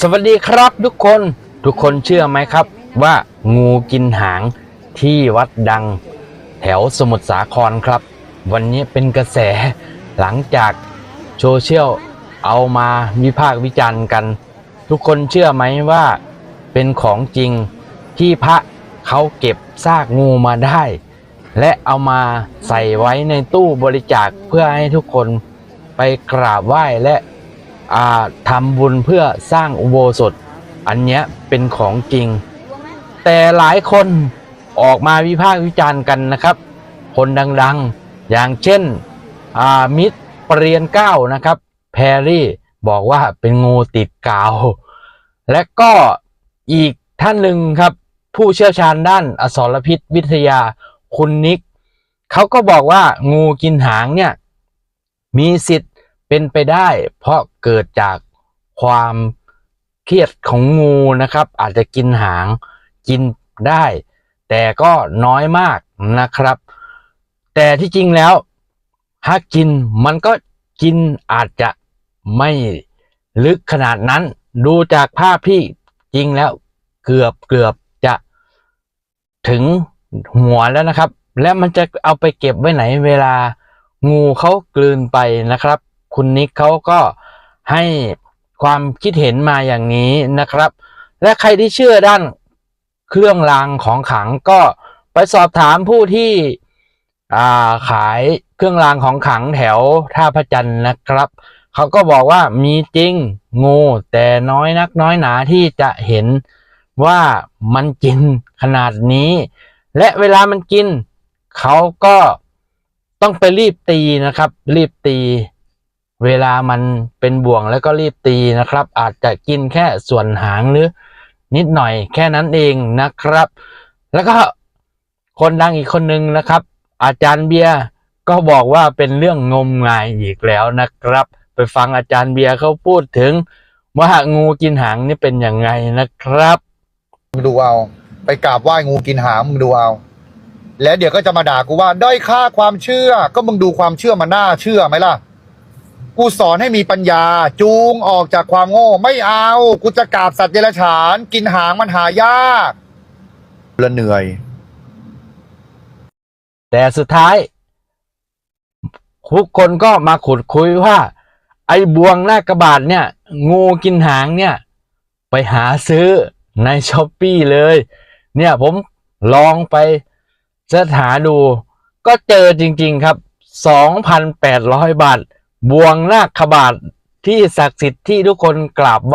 สวัสดีครับทุกคนทุกคนเชื่อไหมครับ ว่างูกินหางที่วัดดัง แถวสมุทรสาครครับ วันนี้เป็นกระแสหลังจากโซเชียลเอามาวิพากษ์วิจารณ์กัน ทุกคนเชื่อไหมว่าเป็นของจริงที่พระเขาเก็บซากงูมาได้ และเอามาใส่ไว้ในตู้บริจาคเพื่อให้ทุกคนไปกราบไหว้และ ทำบุญเพื่อสร้างอุโบสถ อันเนี้ยเป็นของจริง แต่หลายคนออกมาวิพากษ์วิจารณ์กันนะครับ คนดังๆ อย่างเช่นมิตรปรเรียนเก้านะครับ แพรรี่บอกว่าเป็นงูติดกาว และก็อีกท่านหนึ่งครับ ผู้เชี่ยวชาญด้านอสรพิษวิทยาคุณนิกเขาก็บอกว่างูกินหางเนี่ยมีสิทธิ์ เป็นไปได้เพราะเกิดจากความเครียดของงูนะครับ อาจจะกินหางกินได้ แต่ก็น้อยมากนะครับ แต่ที่จริงแล้วถ้ากินมันก็กินอาจจะไม่ลึกขนาดนั้น ดูจากภาพที่จริงแล้วเกือบเกือบจะถึงหัวแล้วนะครับ และมันจะเอาไปเก็บไว้ไหนเวลางูเขากลืนไปนะครับ คุณนิกเขาก็ให้ความคิดเห็นมาอย่างนี้นะครับ และใครที่เชื่อด้านเครื่องรางของขลังก็ไปสอบถามผู้ที่าขายเครื่องรางของขลังแถวท่าพระจันทร์นะครับเขาก็บอกว่ามีจริงงูแต่น้อยนักน้อยหนาที่จะเห็นว่ามันกินขนาดนี้ และเวลามันกินเขาก็ต้องไปรีบตีนะครับ รีบตี เวลามันเป็นบ่วงแล้วก็รีบตีนะครับ อาจจะกินแค่ส่วนหางหรือนิดหน่อยแค่นั้นเองนะครับ แล้วก็คนดังอีกคนนึงนะครับ อาจารย์เบียร์ก็บอกว่าเป็นเรื่องงมงายอีกแล้วนะครับ ไปฟังอาจารย์เบียร์เขาพูดถึง ว่างูกินหางนี่เป็นยังไงนะครับมึงดูเอา ไปกราบไหว้งูกินหางมึงดูเอา แล้วเดี๋ยวก็จะมาด่ากูว่าด้อยค่าความเชื่อ ก็มึงดูความเชื่อมันน่าเชื่อไหมล่ะ กูสอนให้มีปัญญา จูงออกจากความโง่ ไม่เอากูจะกราบสัตว์เดรัจฉาน กินหางมันหายากละเหนื่อย แต่สุดท้าย ทุกคนก็มาขุดคุยว่า ไอ้บวงหน้ากระบาดเนี่ย งูกินหางเนี่ย ไปหาซื้อในช้อปปีเลย เนี่ยผมลองไปเสิร์ชหาดู ก็เจอจริง ๆครับ 2,800 บาท บวงนาคบาทที่ศักดิ์สิทธิ์ที่ทุกคนกราบไหว้